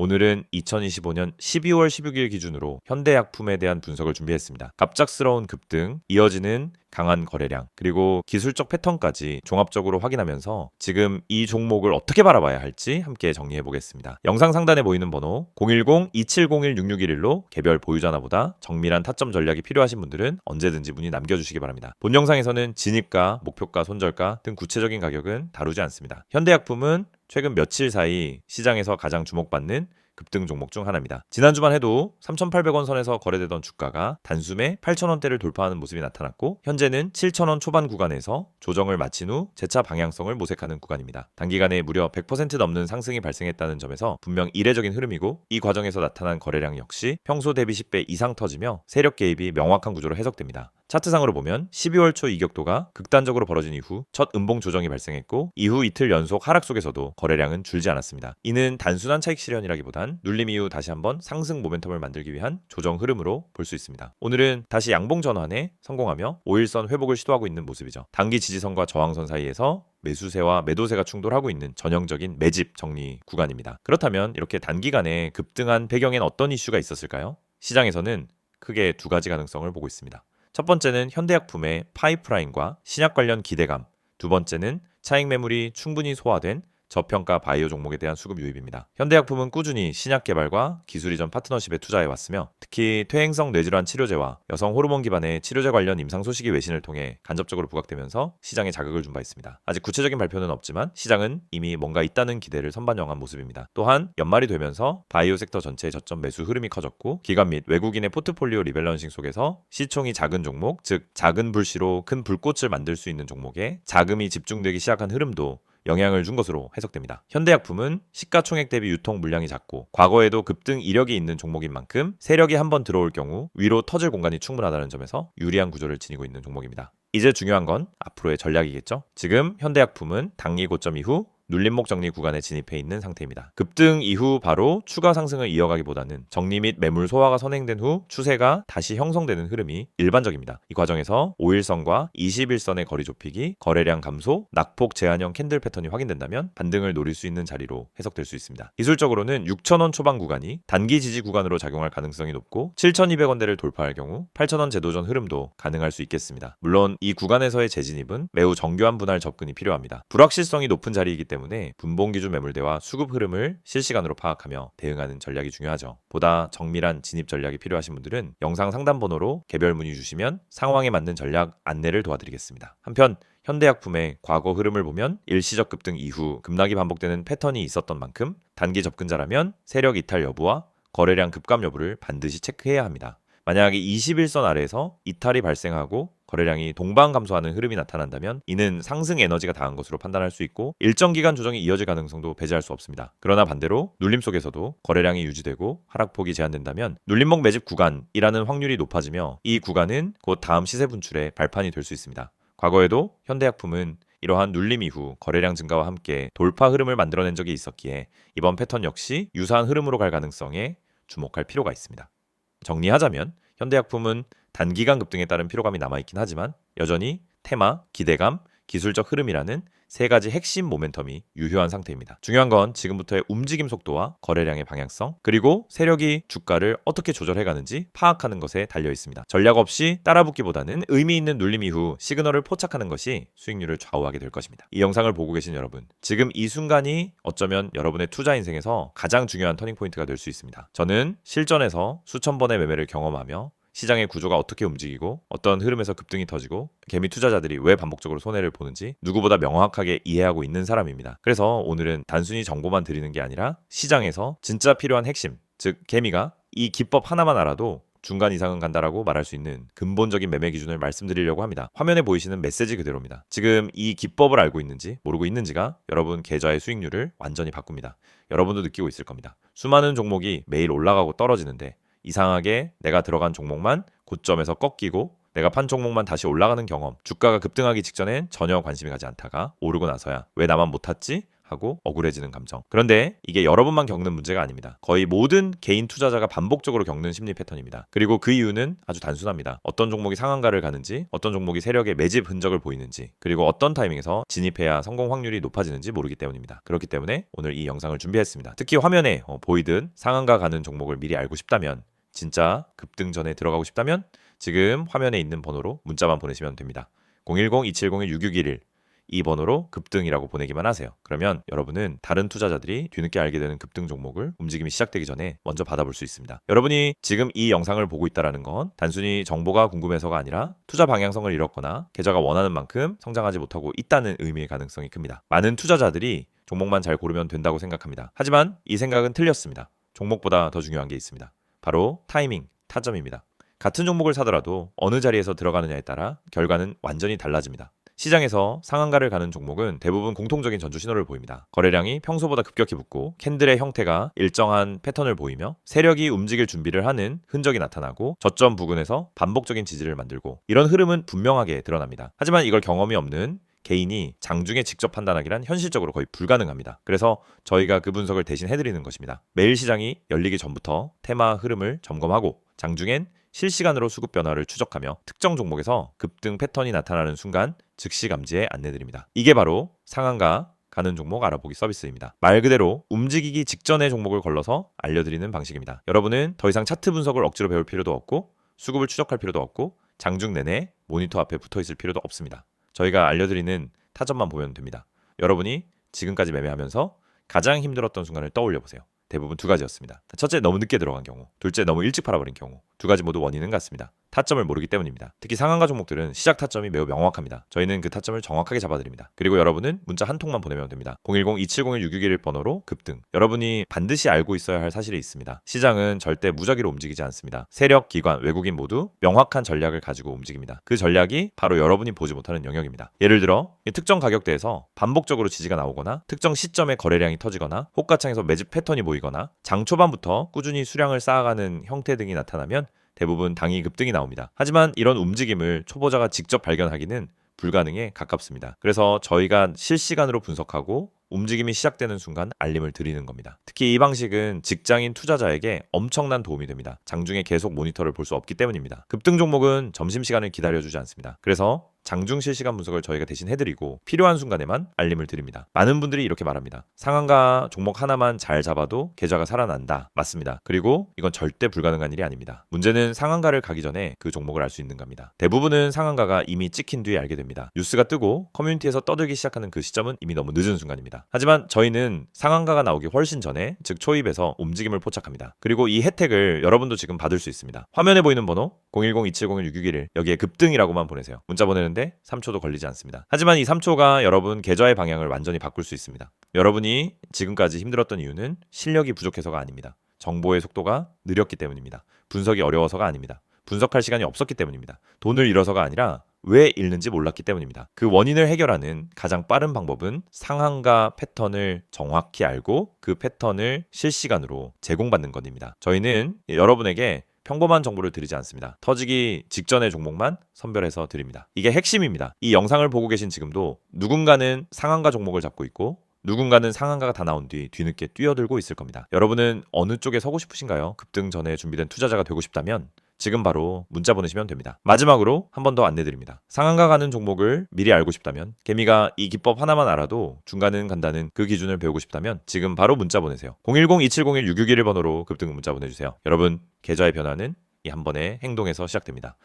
오늘은 2025년 12월 16일 기준으로 현대약품에 대한 분석을 준비했습니다. 갑작스러운 급등, 이어지는 강한 거래량, 그리고 기술적 패턴까지 종합적으로 확인하면서 지금 이 종목을 어떻게 바라봐야 할지 함께 정리해 보겠습니다. 영상 상단에 보이는 번호 010-2701-6611로 개별 보유자나보다 정밀한 타점 전략이 필요하신 분들은 언제든지 문의 남겨주시기 바랍니다. 본 영상에서는 진입가, 목표가, 손절가 등 구체적인 가격은 다루지 않습니다. 현대약품은 최근 며칠 사이 시장에서 가장 주목받는 급등 종목 중 하나입니다. 지난주만 해도 3,800원 선에서 거래되던 주가가 단숨에 8,000원대를 돌파하는 모습이 나타났고 현재는 7,000원 초반 구간에서 조정을 마친 후 재차 방향성을 모색하는 구간입니다. 단기간에 무려 100% 넘는 상승이 발생했다는 점에서 분명 이례적인 흐름이고 이 과정에서 나타난 거래량 역시 평소 대비 10배 이상 터지며 세력 개입이 명확한 구조로 해석됩니다. 차트상으로 보면 12월 초 이격도가 극단적으로 벌어진 이후 첫 음봉 조정이 발생했고 이후 이틀 연속 하락 속에서도 거래량은 줄지 않았습니다. 이는 단순한 차익 실현이라기보단 눌림 이후 다시 한번 상승 모멘텀을 만들기 위한 조정 흐름으로 볼 수 있습니다. 오늘은 다시 양봉 전환에 성공하며 5일선 회복을 시도하고 있는 모습이죠. 단기 지지선과 저항선 사이에서 매수세와 매도세가 충돌하고 있는 전형적인 매집 정리 구간입니다. 그렇다면 이렇게 단기간에 급등한 배경엔 어떤 이슈가 있었을까요? 시장에서는 크게 두 가지 가능성을 보고 있습니다. 첫 번째는 현대약품의 파이프라인과 신약 관련 기대감, 두 번째는 차익 매물이 충분히 소화된 저평가 바이오 종목에 대한 수급 유입입니다. 현대약품은 꾸준히 신약 개발과 기술 이전 파트너십에 투자해 왔으며 특히 퇴행성 뇌질환 치료제와 여성 호르몬 기반의 치료제 관련 임상 소식이 외신을 통해 간접적으로 부각되면서 시장에 자극을 준 바 있습니다. 아직 구체적인 발표는 없지만 시장은 이미 뭔가 있다는 기대를 선반영한 모습입니다. 또한 연말이 되면서 바이오 섹터 전체의 저점 매수 흐름이 커졌고 기관 및 외국인의 포트폴리오 리밸런싱 속에서 시총이 작은 종목, 즉 작은 불씨로 큰 불꽃을 만들 수 있는 종목에 자금이 집중되기 시작한 흐름도 영향을 준 것으로 해석됩니다. 현대약품은 시가총액 대비 유통 물량이 작고 과거에도 급등 이력이 있는 종목인 만큼 세력이 한번 들어올 경우 위로 터질 공간이 충분하다는 점에서 유리한 구조를 지니고 있는 종목입니다. 이제 중요한 건 앞으로의 전략이겠죠. 지금 현대약품은 단기 고점 이후 눌림목 정리 구간에 진입해 있는 상태입니다. 급등 이후 바로 추가 상승을 이어가기보다는 정리 및 매물 소화가 선행된 후 추세가 다시 형성되는 흐름이 일반적입니다. 이 과정에서 5일선과 21선의 거리 좁히기, 거래량 감소, 낙폭 제한형 캔들 패턴이 확인된다면 반등을 노릴 수 있는 자리로 해석될 수 있습니다. 기술적으로는 6,000원 초반 구간이 단기 지지 구간으로 작용할 가능성이 높고 7,200원대를 돌파할 경우 8,000원 제도전 흐름도 가능할 수 있겠습니다. 물론 이 구간에서의 재진입은 매우 정교한 분할 접근이 필요합니다. 불확실성이 높은 자리이기 때문에 때문에 분봉 기준 매물대와 수급 흐름을 실시간으로 파악하며 대응하는 전략이 중요하죠. 보다 정밀한 진입 전략이 필요하신 분들은 영상 상담 번호로 개별 문의 주시면 상황에 맞는 전략 안내를 도와드리겠습니다. 한편 현대약품의 과거 흐름을 보면 일시적 급등 이후 급락이 반복되는 패턴이 있었던 만큼 단기 접근자라면 세력 이탈 여부와 거래량 급감 여부를 반드시 체크해야 합니다. 만약에 21선 아래에서 이탈이 발생하고 거래량이 동반 감소하는 흐름이 나타난다면 이는 상승 에너지가 다한 것으로 판단할 수 있고 일정 기간 조정이 이어질 가능성도 배제할 수 없습니다. 그러나 반대로 눌림 속에서도 거래량이 유지되고 하락폭이 제한된다면 눌림목 매집 구간이라는 확률이 높아지며 이 구간은 곧 다음 시세 분출의 발판이 될 수 있습니다. 과거에도 현대약품은 이러한 눌림 이후 거래량 증가와 함께 돌파 흐름을 만들어낸 적이 있었기에 이번 패턴 역시 유사한 흐름으로 갈 가능성에 주목할 필요가 있습니다. 정리하자면 현대약품은 단기간 급등에 따른 피로감이 남아있긴 하지만 여전히 테마, 기대감, 기술적 흐름이라는 세 가지 핵심 모멘텀이 유효한 상태입니다. 중요한 건 지금부터의 움직임 속도와 거래량의 방향성, 그리고 세력이 주가를 어떻게 조절해 가는지 파악하는 것에 달려 있습니다. 전략 없이 따라붙기보다는 의미 있는 눌림 이후 시그널을 포착하는 것이 수익률을 좌우하게 될 것입니다. 이 영상을 보고 계신 여러분, 지금 이 순간이 어쩌면 여러분의 투자 인생에서 가장 중요한 터닝 포인트가 될 수 있습니다. 저는 실전에서 수천 번의 매매를 경험하며 시장의 구조가 어떻게 움직이고 어떤 흐름에서 급등이 터지고 개미 투자자들이 왜 반복적으로 손해를 보는지 누구보다 명확하게 이해하고 있는 사람입니다. 그래서 오늘은 단순히 정보만 드리는 게 아니라 시장에서 진짜 필요한 핵심, 즉 개미가 이 기법 하나만 알아도 중간 이상은 간다라고 말할 수 있는 근본적인 매매 기준을 말씀드리려고 합니다. 화면에 보이시는 메시지 그대로입니다. 지금 이 기법을 알고 있는지 모르고 있는지가 여러분 계좌의 수익률을 완전히 바꿉니다. 여러분도 느끼고 있을 겁니다. 수많은 종목이 매일 올라가고 떨어지는데 이상하게 내가 들어간 종목만 고점에서 꺾이고 내가 판 종목만 다시 올라가는 경험, 주가가 급등하기 직전엔 전혀 관심이 가지 않다가 오르고 나서야 왜 나만 못 탔지? 하고 억울해지는 감정. 그런데 이게 여러분만 겪는 문제가 아닙니다. 거의 모든 개인 투자자가 반복적으로 겪는 심리 패턴입니다. 그리고 그 이유는 아주 단순합니다. 어떤 종목이 상한가를 가는지, 어떤 종목이 세력의 매집 흔적을 보이는지, 그리고 어떤 타이밍에서 진입해야 성공 확률이 높아지는지 모르기 때문입니다. 그렇기 때문에 오늘 이 영상을 준비했습니다. 특히 화면에 어, 보이든 상한가 가는 종목을 미리 알고 싶다면 진짜 급등 전에 들어가고 싶다면 지금 화면에 있는 번호로 문자만 보내시면 됩니다. 010-270-6611 2번으로 급등이라고 보내기만 하세요. 그러면 여러분은 다른 투자자들이 뒤늦게 알게 되는 급등 종목을 움직임이 시작되기 전에 먼저 받아볼 수 있습니다. 여러분이 지금 이 영상을 보고 있다는 건 단순히 정보가 궁금해서가 아니라 투자 방향성을 잃었거나 계좌가 원하는 만큼 성장하지 못하고 있다는 의미의 가능성이 큽니다. 많은 투자자들이 종목만 잘 고르면 된다고 생각합니다. 하지만 이 생각은 틀렸습니다. 종목보다 더 중요한 게 있습니다. 바로 타이밍, 타점입니다. 같은 종목을 사더라도 어느 자리에서 들어가느냐에 따라 결과는 완전히 달라집니다. 시장에서 상한가를 가는 종목은 대부분 공통적인 전주 신호를 보입니다. 거래량이 평소보다 급격히 붙고 캔들의 형태가 일정한 패턴을 보이며 세력이 움직일 준비를 하는 흔적이 나타나고 저점 부근에서 반복적인 지지를 만들고 이런 흐름은 분명하게 드러납니다. 하지만 이걸 경험이 없는 개인이 장중에 직접 판단하기란 현실적으로 거의 불가능합니다. 그래서 저희가 그 분석을 대신 해드리는 것입니다. 매일 시장이 열리기 전부터 테마 흐름을 점검하고 장중엔 실시간으로 수급 변화를 추적하며 특정 종목에서 급등 패턴이 나타나는 순간 즉시 감지에 안내드립니다. 이게 바로 상한가 가는 종목 알아보기 서비스입니다. 말 그대로 움직이기 직전의 종목을 걸러서 알려드리는 방식입니다. 여러분은 더 이상 차트 분석을 억지로 배울 필요도 없고 수급을 추적할 필요도 없고 장중 내내 모니터 앞에 붙어 있을 필요도 없습니다. 저희가 알려드리는 타점만 보면 됩니다. 여러분이 지금까지 매매하면서 가장 힘들었던 순간을 떠올려 보세요. 대부분 두 가지였습니다. 첫째, 너무 늦게 들어간 경우. 둘째, 너무 일찍 팔아버린 경우. 두 가지 모두 원인은 같습니다. 타점을 모르기 때문입니다. 특히 상한가 종목들은 시작 타점이 매우 명확합니다. 저희는 그 타점을 정확하게 잡아드립니다. 그리고 여러분은 문자 한 통만 보내면 됩니다. 010-2701-661 번호로 급등. 여러분이 반드시 알고 있어야 할 사실이 있습니다. 시장은 절대 무작위로 움직이지 않습니다. 세력, 기관, 외국인 모두 명확한 전략을 가지고 움직입니다. 그 전략이 바로 여러분이 보지 못하는 영역입니다. 예를 들어 특정 가격대에서 반복적으로 지지가 나오거나 특정 시점에 거래량이 터지거나 호가창에서 매집 패턴이 보이거나 장 초반부터 꾸준히 수량을 쌓아가는 형태 등이 나타나면 대부분 당이 급등이 나옵니다. 하지만 이런 움직임을 초보자가 직접 발견하기는 불가능에 가깝습니다. 그래서 저희가 실시간으로 분석하고 움직임이 시작되는 순간 알림을 드리는 겁니다. 특히 이 방식은 직장인 투자자에게 엄청난 도움이 됩니다. 장중에 계속 모니터를 볼 수 없기 때문입니다. 급등 종목은 점심시간을 기다려주지 않습니다. 그래서 장중 실시간 분석을 저희가 대신 해드리고 필요한 순간에만 알림을 드립니다. 많은 분들이 이렇게 말합니다. 상한가 종목 하나만 잘 잡아도 계좌가 살아난다. 맞습니다. 그리고 이건 절대 불가능한 일이 아닙니다. 문제는 상한가를 가기 전에 그 종목을 알 수 있는 겁니다. 대부분은 상한가가 이미 찍힌 뒤에 알게 됩니다. 뉴스가 뜨고 커뮤니티에서 떠들기 시작하는 그 시점은 이미 너무 늦은 순간입니다. 하지만 저희는 상한가가 나오기 훨씬 전에 즉 초입에서 움직임을 포착합니다. 그리고 이 혜택을 여러분도 지금 받을 수 있습니다. 화면에 보이는 번호 010-2701-661 여기에 급등이라고만 보내세요. 문자 보내는데 3초도 걸리지 않습니다. 하지만 이 3초가 여러분 계좌의 방향을 완전히 바꿀 수 있습니다. 여러분이 지금까지 힘들었던 이유는 실력이 부족해서가 아닙니다. 정보의 속도가 느렸기 때문입니다. 분석이 어려워서가 아닙니다. 분석할 시간이 없었기 때문입니다. 돈을 잃어서가 아니라 왜 잃는지 몰랐기 때문입니다. 그 원인을 해결하는 가장 빠른 방법은 상한가 패턴을 정확히 알고 그 패턴을 실시간으로 제공받는 것입니다. 저희는 여러분에게 평범한 정보를 드리지 않습니다. 터지기 직전의 종목만 선별해서 드립니다. 이게 핵심입니다. 이 영상을 보고 계신 지금도 누군가는 상한가 종목을 잡고 있고 누군가는 상한가가 다 나온 뒤 뒤늦게 뛰어들고 있을 겁니다. 여러분은 어느 쪽에 서고 싶으신가요? 급등 전에 준비된 투자자가 되고 싶다면 지금 바로 문자 보내시면 됩니다. 마지막으로 한 번 더 안내드립니다. 상한가 가는 종목을 미리 알고 싶다면 개미가 이 기법 하나만 알아도 중간은 간다는 그 기준을 배우고 싶다면 지금 바로 문자 보내세요. 010-2701-661 번호로 급등 문자 보내주세요. 여러분 계좌의 변화는 이 한 번의 행동에서 시작됩니다.